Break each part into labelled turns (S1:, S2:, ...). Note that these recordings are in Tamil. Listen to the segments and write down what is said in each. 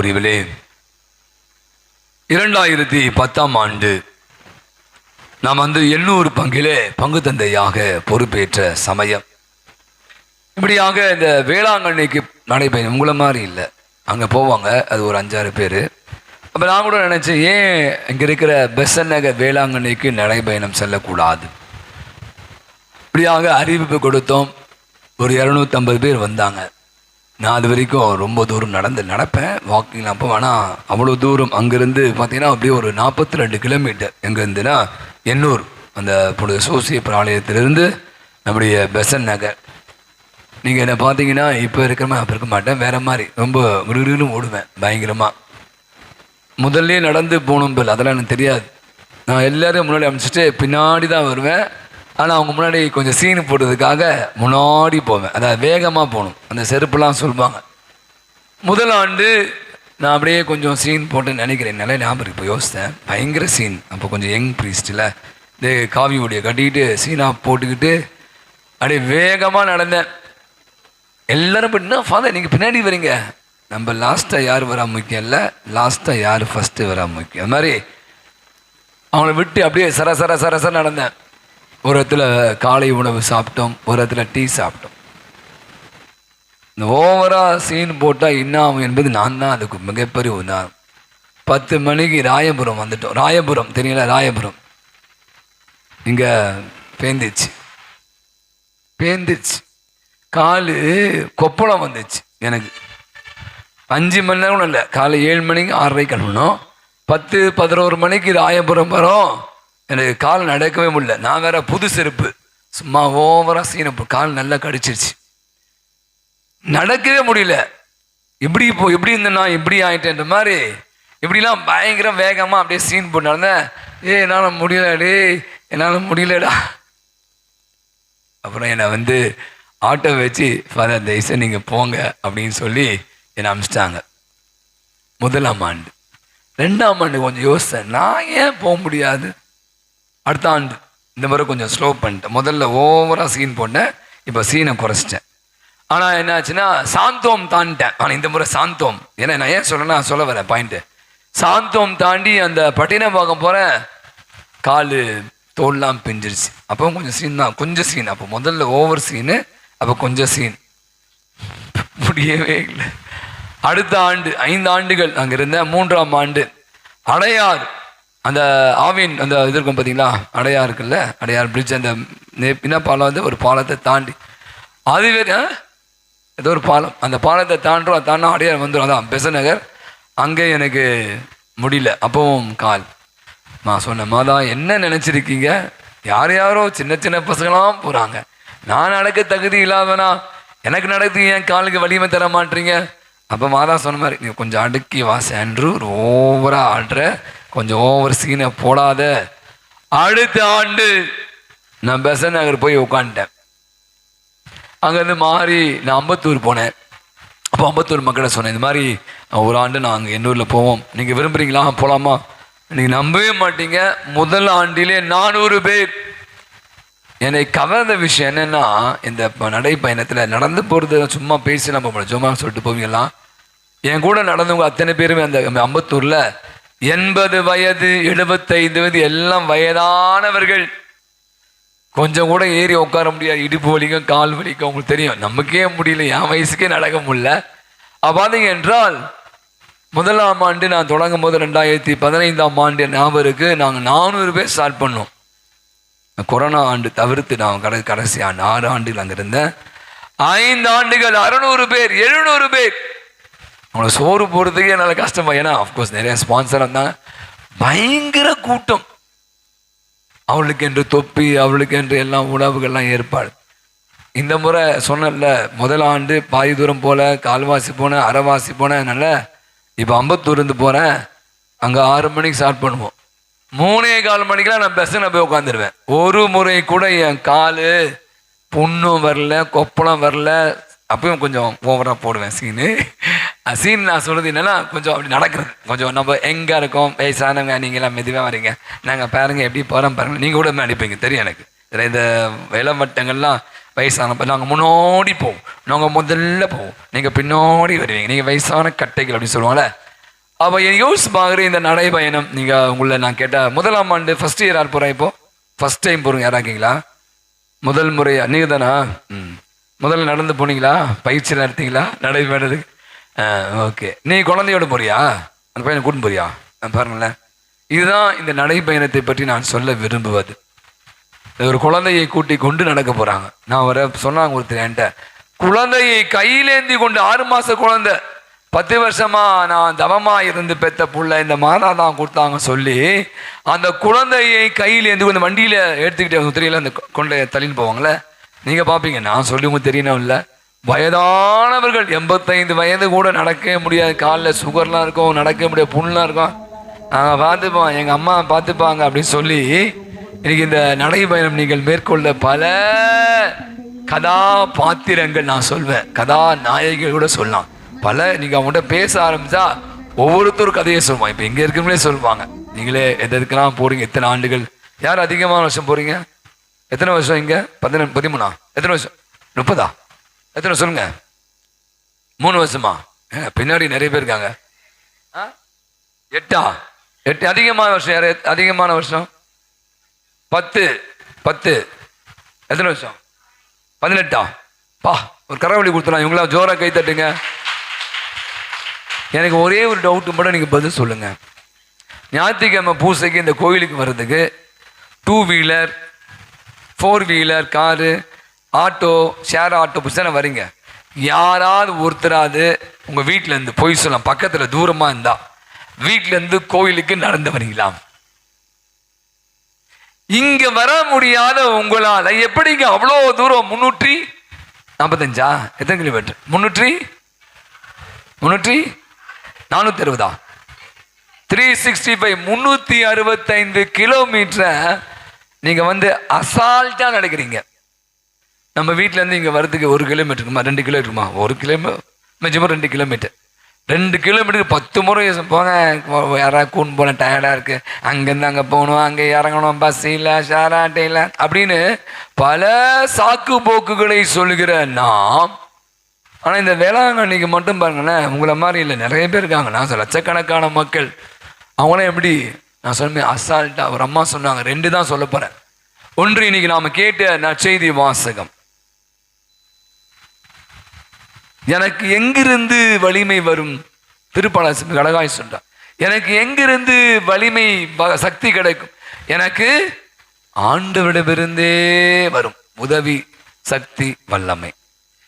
S1: அன்பாக்குரியவிலே இரண்டாயிரத்தி பத்தாம் ஆண்டு நாம் வந்து எண்ணூறு பங்கிலே பங்கு தந்தையாக பொறுப்பேற்ற சமயம். இப்படியாக இந்த வேளாங்கண்ணிக்கு நடைபெறும் உங்களை மாதிரி இல்லை. அங்கே போவாங்க அது ஒரு அஞ்சாறு பேர். அப்போ நான் கூட நினச்சேன் ஏன் இங்கே இருக்கிற பெசன் நகர் வேளாங்கண்ணிக்கு நடைபயணம் செல்லக்கூடாது? இப்படியாக அறிவிப்பு கொடுத்தோம். ஒரு இரநூத்தம்பது பேர் வந்தாங்க. நான் அது வரைக்கும் ரொம்ப தூரம் நடந்து நடப்பேன் வாக்கிங் அப்போ ஆனால் அவ்வளோ தூரம் அங்கேருந்து பார்த்தீங்கன்னா அப்படியே ஒரு நாற்பத்தி ரெண்டு கிலோமீட்டர் எங்கேருந்துன்னா எண்ணூர் அந்த புனித சோசிய பிராலயத்திலிருந்து நம்முடைய பெசன் நகர். நீங்கள் என்னை பார்த்தீங்கன்னா இப்போ இருக்கிற மாதிரி அப்போ இருக்க மாட்டேன் வேற மாதிரி. ரொம்ப விறுவிறுன்னு ஓடுவேன் பயங்கரமாக முதல்ல நடந்து போகணும் போல் அதெல்லாம் எனக்கு தெரியாது. நான் எல்லோரும் முன்னாடி அமைச்சிட்டு பின்னாடி தான் வருவேன். ஆனால் அவங்க முன்னாடி கொஞ்சம் சீனு போடுறதுக்காக முன்னாடி போவேன். அதாவது வேகமாக போகணும். அந்த செருப்புலாம் சொல்லுவாங்க. முதல் ஆண்டு நான் அப்படியே கொஞ்சம் சீன் போட்டுன்னு நினைக்கிறேன். நல்ல ஞாபகம் இருக்கு. இப்போ யோசித்தேன். பயங்கர சீன் அப்போ கொஞ்சம் யங் ப்ரீஸ்டில் இந்த காவி உடைய கட்டிக்கிட்டு சீனாக போட்டுக்கிட்டு அப்படியே வேகமாக நடந்தேன். எல்லோரும் போய், என்ன ஃபாதர் நீங்கள் பின்னாடி வரீங்க? நம்ம லாஸ்ட்டாக யார் வரா முக்கியம் இல்லை. லாஸ்ட்டாக யார் ஃபஸ்ட்டு வரா முக்கியம்? அது மாதிரி அவங்கள விட்டு அப்படியே சர சர சர சர நடந்தேன். ஒரு இடத்துல காலை உணவு சாப்பிட்டோம் ஒரு இடத்துல டீ சாப்பிட்டோம். இந்த ஓவராக சீன் போட்டால் என்ன ஆகும் என்பது நான் தான் அதுக்கு மிகப்பெரிய உதாரணம். பத்து மணிக்கு ராயபுரம் வந்துட்டோம். ராயபுரம் தெரியல ராயபுரம். இங்கே பேந்துச்சு. பேந்துச்சு. காலு கொப்பளம் வந்துச்சு எனக்கு. அஞ்சு மணி நேரம் இல்லை காலை ஏழு மணிக்கு ஆறரைக்கு கிளம்பணும். பத்து பதினோரு மணிக்கு ராயபுரம் வரோம். எனக்கு கால் நடக்கவே முடியல. நான் வேற புது செருப்பு. சும்மா ஓவரா சீன கால் நல்லா கடிச்சிருச்சு. நடக்கவே முடியல. இப்படி இப்போ எப்படி இருந்தேன்னா இப்படி ஆயிட்டேன்ற மாதிரி. இப்படிலாம் பயங்கர வேகமாக அப்படியே சீன் போட்டு நடந்தேன். ஏ என்னால் முடியலடே என்னால் முடியலடா. அப்புறம் என்னை வந்து ஆட்டோ வச்சு ஃபாதர் தயவுசை நீங்கள் போங்க அப்படின்னு சொல்லி என்னை அனுப்பிச்சிட்டாங்க முதலாம் ஆண்டு. ரெண்டாம் ஆண்டு கொஞ்சம் யோசித்தேன் நான் ஏன் போக முடியாது? அடுத்த ஆண்டு. இந்த முறை கொஞ்சம் ஸ்லோ பண்ணிட்டேன். முதல்ல ஓவராக சீன் போட்டேன். இப்போ சீனை குறைச்சிட்டேன். ஆனால் என்னாச்சுன்னா சாந்தோம் தாண்டிட்டேன். ஆனால் இந்த முறை சாந்தோம். ஏன்னா நான் ஏன் சொல்றேன்னா சொல்ல வரேன் பாயிண்ட்டு சாந்தோம் தாண்டி அந்த பட்டினப்பாக்கம் போகிறேன் கால் தோல்லாம் பிஞ்சிருச்சு. அப்போ கொஞ்சம் சீன் தான். கொஞ்சம் சீன் அப்போ முதல்ல ஓவர் சீனு அப்போ கொஞ்சம் சீன் முடியவே இல்லை. அடுத்த ஆண்டு ஐந்து ஆண்டுகள் அங்கே இருந்தேன். மூன்றாம் ஆண்டு அடையாறு அந்த ஆவின் அந்த இது இருக்கும் பார்த்தீங்களா அடையார் இருக்குல்ல? அடையார் பிரிட்ஜ் அந்த நே- என்ன பாலம் வந்து ஒரு பாலத்தை தாண்டி. அதுவே ஆ? ஏதோ ஒரு பாலம். அந்த பாலத்தை தாண்டுறோம் தாண்டா அடையார் வந்துடும் அதான் பெசநகர். அங்கே எனக்கு முடியல. அப்பவும் கால். நான் சொன்ன மாதா என்ன நினச்சிருக்கீங்க? யார் யாரோ சின்ன சின்ன பசங்களாம் போகிறாங்க நான் நடக்க தகுதி இல்லாதவனா எனக்கு நடக்குது என் காலுக்கு வலிமை தர மாட்டீங்க? அப்போ மாதா சொன்ன மாதிரி நீ கொஞ்சம் அடுக்கி வாசன்று ஒரு ஓவராக ஆடுற. கொஞ்சம் ஓவர் சீனை போடாத. அடுத்த ஆண்டு நான் பெசன் நகர் போய் உட்காந்துட்டேன் அங்கேருந்து மாறி நான் அம்பத்தூர் போனேன். அப்போ அம்பத்தூர் மக்களை சொன்னேன் இந்த மாதிரி ஒரு ஆண்டு நான் அங்கே எண்ணூரில் போவோம். நீங்கள் விரும்புகிறீங்களா போகலாமா நீங்கள் நம்பவே மாட்டீங்க. முதல் ஆண்டிலே நானூறு பேர். என்னை கவர்ந்த விஷயம் என்னன்னா இந்த நடைப்பயணத்தில் நடந்து போகிறது சும்மா பேசி நம்ம சும்மா சொல்லிட்டு போவீங்களா என் கூட நடந்தவங்க அத்தனை பேருமே அந்த அம்பத்தூரில் எண்பது வயது எழுபத்தைந்து வயது எல்லாம் வயதானவர்கள். கொஞ்சம் கூட ஏறி உட்கார முடியாது. இடுப்பு வலிக்கும் கால் வலிக்கும் உங்களுக்கு தெரியும். நமக்கே முடியல. என் வயசுக்கே நடக்க முடியல. பார்த்தீங்க என்றால் முதலாம் ஆண்டு நான் தொடங்கும் போது ரெண்டாயிரத்தி பதினைந்தாம் ஆண்டு ஞாபகம் நாங்கள் நானூறு பேர் ஸ்டார்ட் பண்ணோம். கொரோனா ஆண்டு தவிர்த்து நான் கடை கடைசி ஆண்டு ஆறு ஆண்டுகள் அங்கே இருந்தேன். ஐந்து ஆண்டுகள் அறுநூறு பேர் எழுநூறு பேர். அவங்களை சோறு போடுறதுக்கே நல்ல கஷ்டமா ஏன்னா அஃப்கோர்ஸ் நிறைய ஸ்பான்சர் வந்தாங்க. பயங்கர கூட்டம். அவளுக்கு என்று தொப்பி அவளுக்கு என்று எல்லாம் உணவுகள்லாம் ஏற்பாடு. இந்த முறை சொன்னல முதல் ஆண்டு பாதி தூரம் போல கால்வாசி போனேன் அரைவாசி போனேன் இப்போ அம்பத்தூர் இருந்து போகிறேன் அங்கே ஆறு மணிக்கு ஸ்டார்ட் பண்ணுவோம். மூணே கால் மணிக்கெலாம் நான் பஸ்ஸில் போய் உட்காந்துருவேன் ஒரு முறை கூட என் கால் புண்ணும் வரல கொப்பளம் வரல. அப்பயும் கொஞ்சம் ஓவராக போடுவேன் சீனு சீன் நான் சொல்கிறது என்னென்னா கொஞ்சம் அப்படி நடக்கிறது. கொஞ்சம் நம்ம எங்கே இருக்கோம் வயசானவங்க நீங்களாம் மெதுவாக வரீங்க. நாங்கள் பாருங்கள் எப்படி போகிறோம் பாருங்க. நீங்கள் கூட நடிப்பீங்க தெரியும் எனக்கு. இதில் இந்த விளம்பட்டங்கள்லாம் வயசானப்போ நாங்கள் முன்னாடி போவோம். நாங்கள் முதல்ல போவோம். நீங்கள் பின்னாடி வருவீங்க. நீங்கள் வயசான கட்டைகள் அப்படின்னு சொல்லுவாங்களே அப்போ யோசிச்சு பார்க்குற இந்த நடைபயணம். நீங்கள் உங்களை நான் கேட்டால் முதலாம் ஆண்டு ஃபஸ்ட் இயர் யார் போகிறா இப்போது ஃபஸ்ட் டைம் போகிறோம் யாரா இருக்கீங்களா முதல் முறையாக நீங்கள் தானா ம். முதல்ல நடந்து போனீங்களா? பயிற்சி நடத்தீங்களா? நடைபயணத்துக்கு? ஓகே. நீ குழந்தையோட போறியா? அந்த பையனை கூட்டின்னு போறியா? நான் பாருங்களேன் இதுதான் இந்த நடைப்பயணத்தை பற்றி நான் சொல்ல விரும்புவது. ஒரு குழந்தையை கூட்டி கொண்டு நடக்க போறாங்க. நான் வர சொன்னாங்க ஒருத்தர் என்கிட்ட. குழந்தையை கையிலேந்தி கொண்டு ஆறு மாச குழந்தை. பத்து வருஷமா நான் தவமா இருந்து பெத்த புள்ள இந்த மாதா தான் கொடுத்தாங்க சொல்லி அந்த குழந்தையை கையிலேந்து ஏந்தி கொண்டு வண்டியில எடுத்துக்கிட்டு தெரியல அந்த கொண்டைய தள்ளின்னு போவாங்களே நீங்க பாப்பீங்க. நான் சொல்லி உங்களுக்கு தெரியணும் இல்லை. வயதானவர்கள் எண்பத்தைந்து வயது கூட நடக்கவே முடியாது. காலில் சுகர்லாம் இருக்கும் நடக்க முடியாது புண்ணெலாம் இருக்கும். நாங்கள் பார்த்துப்போம் எங்கள் அம்மா பார்த்துப்பாங்க அப்படின்னு சொல்லி இன்றைக்கி இந்த நடைபயணம் நீங்கள் மேற்கொள்ள பல கதாபாத்திரங்கள் நான் சொல்வேன். கதாநாயகிகள் கூட சொல்லலாம். பல நீங்கள் அவங்கள்ட்ட பேச ஆரம்பித்தா ஒவ்வொருத்தரும் கதையை சொல்லுவாங்க. இப்போ இங்கே இருக்கிறவங்களே சொல்லுவாங்க. நீங்களே எது எதுக்கெல்லாம் போகிறீங்க எத்தனை ஆண்டுகள்? யார் அதிகமான வருஷம் போகிறீங்க எத்தனை வருஷம் இங்கே? பதினெண்டு பதிமூணா? எத்தனை வருஷம்? முப்பதா? எத்தனை சொல்லுங்க? மூணு வருஷமா? பின்னாடி நிறைய பேர் இருக்காங்க? எட்டா? எட்டு அதிகமான வருஷம் யாரு? அதிகமான வருஷம்? பத்து. பத்து. எத்தனை வருஷம்? பதினெட்டா? பா ஒரு கரவழி கொடுத்துலாம் இவங்களா ஜோரா கை தட்டுங்க. எனக்கு ஒரே ஒரு டவுட்டு மட்டும் நீங்கள் பதில் சொல்லுங்க. ஞாயிற்றுக்கிழமை பூசைக்கு இந்த கோயிலுக்கு வர்றதுக்கு two wheeler four wheeler car auto share auto புதுசு தானே வரீங்க? யாராவது ஒருத்தராவது உங்கள் வீட்டிலேருந்து போய் சொல்லலாம். பக்கத்தில் தூரமாக இருந்தா வீட்டிலேருந்து கோயிலுக்கு நடந்து வரீங்களா இங்க வர முடியாத உங்களால் எப்படிங்க அவ்வளோ தூரம்? முன்னூற்றி நாற்பத்தஞ்சா எத்தனை கிலோமீட்டர் முன்னூற்றி? முன்னூற்றி நானூற்றி அறுபதா த்ரீ சிக்ஸ்டி ஃபைவ் முந்நூற்றி அறுபத்தைந்து கிலோமீட்டரை நீங்கள் வந்து அசால்ட்டாக நடக்கிறீங்க. நம்ம வீட்டிலேருந்து இங்கே வரதுக்கு ஒரு கிலோமீட்டர் இருக்குமா? ரெண்டு கிலோ இருக்குமா? ஒரு கிலோமீட்டர் மிச்சமாக ரெண்டு கிலோமீட்டர் ரெண்டு கிலோமீட்டருக்கு பத்து முறை போங்க. யாராவது கூண்டு போனேன் டயர்டாக இருக்குது அங்கேருந்து அங்கே போகணும் அங்கே இறங்கணும். பஸ் இல்லை ஷேர் இல்லை. அப்படின்னு பல சாக்கு போக்குகளை சொல்கிற நாம் ஆனால் இந்த வேளாங்கண்ணிக்கு மட்டும் பாருங்களேன் உங்களை மாதிரி இல்லை. நிறைய பேர் இருக்காங்க. நான் சொல்ல லட்சக்கணக்கான மக்கள் அவங்களாம் எப்படி நான் சொன்னேன் அசால்ட்டாக ஒரு அம்மா சொன்னாங்க. ரெண்டு தான் சொல்ல போகிறேன் ஒன்று இன்னைக்கு நாம் கேட்ட நற்செய்தி வாசகம். எனக்கு எங்கிருந்து வலிமை வரும்? திருப்பாளர் கடகாய் சொல்றார். எனக்கு எங்கிருந்து வலிமை வ- சக்தி கிடைக்கும்? எனக்கு ஆண்டவரிடமிருந்தே வரும். உதவி சக்தி வல்லமை.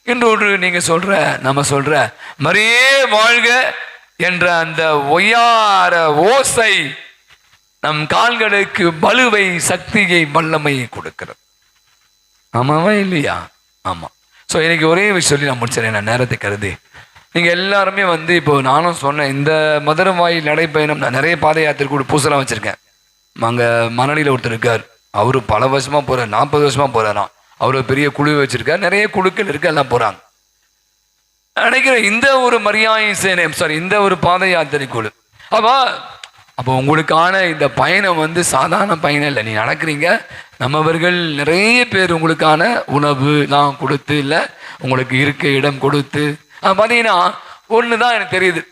S1: இன்னொன்று நீங்க சொல்ற நம்ம சொல்ற மரியே வாழ்க என்ற அந்த ஒய்யார ஓசை நம் கால்களுக்கு வலுவை சக்தியை வல்லமையை கொடுக்கிறது. ஆமாவா இல்லையா? ஆமாம் ஸோ இன்றைக்கி ஒரே விஷயம் சொல்லி நான் முடிச்சிடறேன் நான் நேரத்தை கருதி. நீங்கள் எல்லாருமே வந்து இப்போ நானும் சொன்னேன் இந்த மதுரை வாயில் நடைப்பயணம் நான் நிறைய பாத யாத்திரை கூட பூசலாம் வச்சுருக்கேன். அங்கே மணலியில் ஒருத்தர் இருக்கார். அவர் பல வருஷமாக போகிறார் நாற்பது வருஷமாக போகிறாராம் அவர் பெரிய குழு வச்சுருக்கார் நிறைய குழுக்கள் இருக்கு எல்லாம் போகிறாங்க நினைக்கிறேன் இந்த ஒரு மரியாதை சேனை சாரி இந்த ஒரு பாத யாத்திரை குழு. அப்போ அப்போ உங்களுக்கான இந்த பயணம் வந்து சாதாரண பயணம் இல்லை. நீ நடக்கிறீங்க. நம்மவர்கள் நிறைய பேர் உங்களுக்கான உணவு உணவுலாம் கொடுத்து இல்லை உங்களுக்கு இருக்க இடம் கொடுத்து. பார்த்தீங்கன்னா ஒன்று தான் எனக்கு தெரியுது.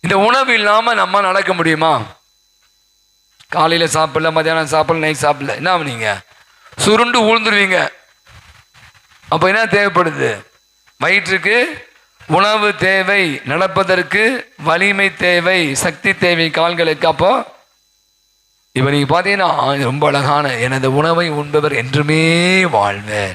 S1: இந்த உணவு இல்லாமல் நம்ம நடக்க முடியுமா? காலையில் சாப்பிடல மத்தியானம் சாப்பிடல நைட் சாப்பிடல. என்ன பண்ணீங்க? சுருண்டு உழுந்துருவீங்க. அப்போ என்ன தேவைப்படுது? வயிற்றுக்கு உணவு தேவை நடப்பதற்கு வலிமை தேவை சக்தி தேவை கால்களுக்கு. அப்போ இப்போ நீங்கள் பார்த்தீங்கன்னா ரொம்ப அழகான எனது உணவை உண்பவர் என்றுமே வாழ்வர்.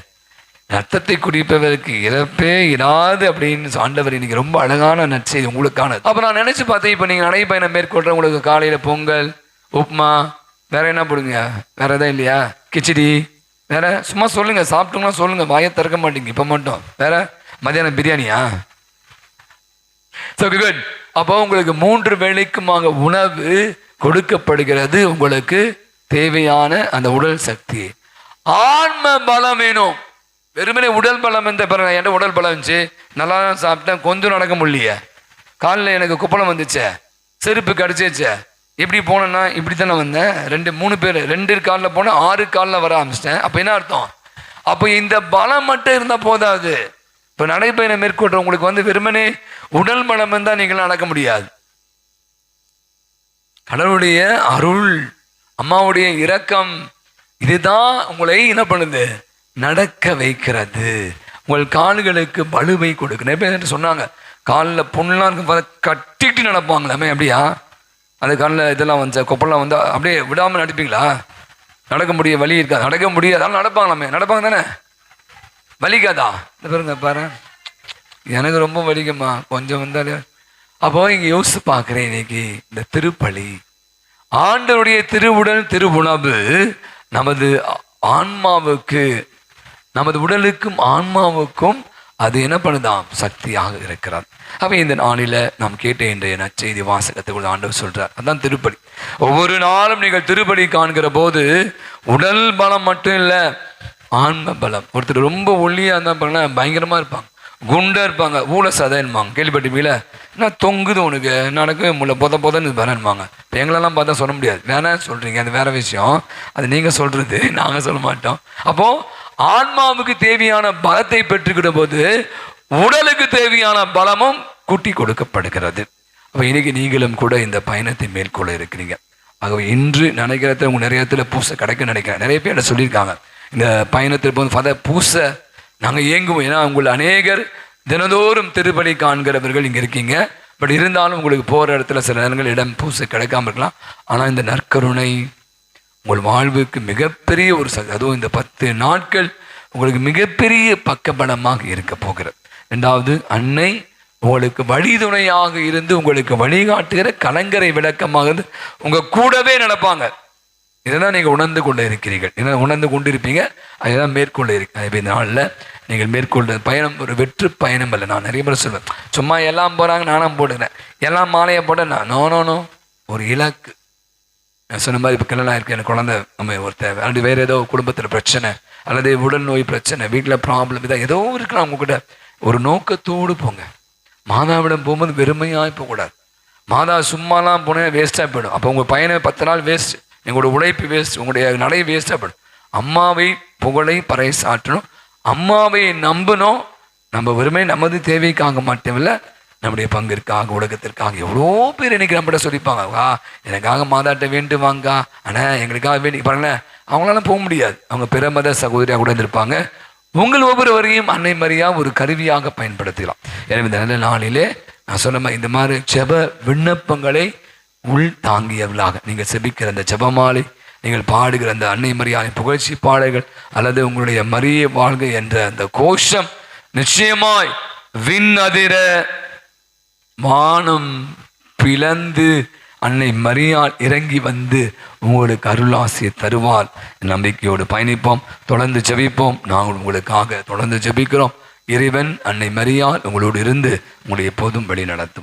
S1: ரத்தத்தை குடிப்பவருக்கு இறப்பே இராது அப்படின்னு ஆண்டவர் இன்னைக்கு ரொம்ப அழகான நற்செய்தி உங்களுக்கானது. அப்போ நான் நினைச்சு பார்த்தேன் இப்போ நீங்கள் நடைப்பயணம் மேற்கொள்ற உங்களுக்கு காலையில் பொங்கல் உப்புமா வேற என்ன போடுங்க? வேற எதாவது இல்லையா? கிச்சடி வேற சும்மா சொல்லுங்க சாப்பிட்டோம்னா சொல்லுங்க வாயை திறக்க மாட்டீங்க இப்போ மட்டும். வேற மதியானம் பிரியாணியா? ஸோ குட் அப்போ உங்களுக்கு மூன்று வேளைக்குமாக உணவு கொடுக்கப்படுகிறது. உங்களுக்கு தேவையான அந்த உடல் சக்தி ஆன்ம பலம் வேணும். வெறுமனே உடல் பலம் எந்த பிறகு என்கிட்ட உடல் பலம் இருந்துச்சு? நல்லா தான் சாப்பிட்டேன். கொஞ்சம் நடக்க முடியல காலில் எனக்கு குப்பளம் வந்துச்சே. செருப்பு கடிச்சிச்சே எப்படி போனேன்னா இப்படி தானே வந்தேன். ரெண்டு மூணு பேர் ரெண்டு காலில் போனேன் ஆறு காலில் வர ஆரம்பிச்சிட்டேன். அப்போ என்ன அர்த்தம்? அப்போ இந்த பலம் மட்டும் இருந்தால் போதாது. இப்போ நடைப்பயணம் மேற்கொள்றவங்களுக்கு வந்து வெறுமனே உடல் மலம் இருந்தால் நீங்கள் நடக்க முடியாது. கடவுளுடைய அருள் அம்மாவுடைய இரக்கம் இதுதான் உங்களை என்ன பண்ணுது? நடக்க வைக்கிறது. உங்கள் கால்களுக்கு பலுவை கொடுக்கு நிறைய பேர் சொன்னாங்க காலில் புண்ணெலாம் இருக்கும் கட்டிட்டு நடப்பாங்களாமே அப்படியா? அந்த காலில் இதெல்லாம் வந்து கொப்பெல்லாம் வந்து அப்படியே விடாமல் நடப்பீங்களா? நடக்க முடிய வழி இருக்கா? நடக்க முடியாது அதனால நடப்பாங்களாமே. நடப்பாங்க தானே? வலிக்காதா? இந்த பாருங்க பாரு. எனக்கு ரொம்ப வலிக்குமா கொஞ்சம் வந்தாலே. அப்போ இங்க யோசிச்சு பார்க்குறேன் இன்னைக்கு. இந்த திருப்பலி. ஆண்டவருடைய திருவுடல் திருவுணவு நமது ஆன்மாவுக்கு நமது உடலுக்கும் ஆன்மாவுக்கும் அது என்ன பண்ணுதாம்? சக்தியாக இருக்கிறார். அப்ப இந்த நாளில நாம் கேட்ட இன்றைய நச்செய்தி வாசகத்துக்குள்ள ஆண்டவர் சொல்றார். அதான் திருப்பலி. ஒவ்வொரு நாளும் நீங்கள் திருப்பலி காண்கிற போது உடல் பலம் மட்டும் இல்லை ஆன்ம பலம் ஒருத்தர் ரொம்ப ஒல்லியாக இருந்தால் பாருங்கன்னா பயங்கரமா இருப்பாங்க. குண்டா இருப்பாங்க. ஊழ சதைன்பாங்க கேள்விப்பட்டிருப்பீங்கள? என்ன தொங்குது உனக்கு? நடக்கு முடியல பொத பொதன்னு வரேன்பாங்க இப்போ எங்களெல்லாம் பார்த்தா சொல்ல முடியாது. வேணா சொல்றீங்க. அது வேற விஷயம். அது நீங்க சொல்றது நாங்கள் சொல்ல மாட்டோம். அப்போ ஆன்மாவுக்கு தேவையான பலத்தை பெற்றுக்கிட்ட போது உடலுக்கு தேவையான பலமும் கூட்டி கொடுக்கப்படுகிறது. அப்போ இன்னைக்கு நீங்களும் கூட இந்த பயணத்தை மேற்கொள்ள இருக்கிறீங்க ஆகவே இன்று நினைக்கிறத உங்க நிறைய இடத்துல பூசை கிடைக்க நினைக்கிறேன். நிறைய பேர் என்ன சொல்லியிருக்காங்க. இந்த பயணத்தில் போது ஃபத பூச நாங்கள் ஏங்குவோம் ஏன்னா உங்கள் அநேகர் தினந்தோறும் திருப்பலி காண்கிறவர்கள் இங்கே இருக்கீங்க. பட் இருந்தாலும் உங்களுக்கு போகிற இடத்துல சில நேரங்கள் இடம் பூச கிடைக்காம இருக்கலாம். ஆனால் இந்த நற்கருணை உங்கள் வாழ்வுக்கு மிகப்பெரிய ஒரு ச அதுவும் இந்த பத்து நாட்கள் உங்களுக்கு மிகப்பெரிய பக்கபலமாக இருக்க போகிறது. ரெண்டாவது அன்னை உங்களுக்கு வழிதுணையாக இருந்து உங்களுக்கு வழிகாட்டுகிற கலங்கரை விளக்கமாக இருந்து உங்கள் கூடவே நடப்பாங்க. இதெல்லாம் நீங்கள் உணர்ந்து கொண்டு இருக்கிறீர்கள். இதை உணர்ந்து கொண்டு இருப்பீங்க அதுதான் மேற்கொள்ள இருக்கு. இப்போ இந்த நாளில் நீங்கள் மேற்கொள்ள பயணம் ஒரு வெற்று பயணம் இல்லை நான் நிறைய பேர் சொல்லுவேன் சும்மா எல்லாம் போகிறாங்க நானும் போடுகிறேன் எல்லாம் மாலையை போட நான் நோ நோ நோ ஒரு இலக்கு. நான் சொன்ன மாதிரி இப்போ கல்யாணம் இருக்கு எனக்கு குழந்தை நம்ம ஒரு தேவை. அல்லது வேறு ஏதோ குடும்பத்தில் பிரச்சனை அல்லது உடல் நோய் பிரச்சனை வீட்டில் ப்ராப்ளம் இதாக ஏதோ இருக்கலாம் உங்ககிட்ட. கூட ஒரு நோக்கத்தோடு போங்க. மாதாவிடம் போகும்போது வெறுமையாக போகக்கூடாது. மாதா சும்மாலாம் போனேன் வேஸ்ட்டாக போயிடும். அப்போ உங்கள் பையனை பத்து நாள் வேஸ்ட்டு எங்களோட உழைப்பு வேஸ்ட் உங்களுடைய நடை வேஸ்ட்டாக படும் அம்மாவை புகழை பறைசாற்றணும். அம்மாவை நம்பணும். நம்ம வெறுமை நமது தேவைக்காக மட்டுமில்லை நம்முடைய பங்கிற்காக உலகத்திற்காக எவ்வளோ பேர் இன்னைக்கு நம்மகிட்ட சொல்லிப்பாங்க வா எனக்காக மாதாட்ட வேண்டுவாங்க ஆனால் எங்களுக்காக வேண்டி பாருங்களேன். அவங்களால போக முடியாது. அவங்க பிற மத சகோதரியாக கூட இருந்திருப்பாங்க. உங்கள் ஒவ்வொருவரையும் அன்னை மரியா ஒரு கருவியாக பயன்படுத்தலாம். எனவே இந்த நல்ல நாளிலே நான் சொன்ன இந்த மாதிரி செப விண்ணப்பங்களை உள் தாங்கியவர்களாக. நீங்கள் செபிக்கிற அந்த ஜபமாலை நீங்கள் பாடுகிற அந்த அன்னை மரியாதை புகழ்ச்சி பாடல்கள் அல்லது உங்களுடைய மரிய வாழ்க என்ற அந்த கோஷம் நிச்சயமாய் விண் அதிர வானம் பிளந்து அன்னை மரியாள் இறங்கி வந்து உங்களுக்கு அருளாசியை தருவார். நம்பிக்கையோடு பயணிப்போம் தொடர்ந்து ஜெபிப்போம். நாங்கள் உங்களுக்காக தொடர்ந்து ஜெபிக்கிறோம். இறைவன் அன்னை மரியாள் உங்களோடு இருந்து உங்களை எப்போதும் வழி நடத்துவோம்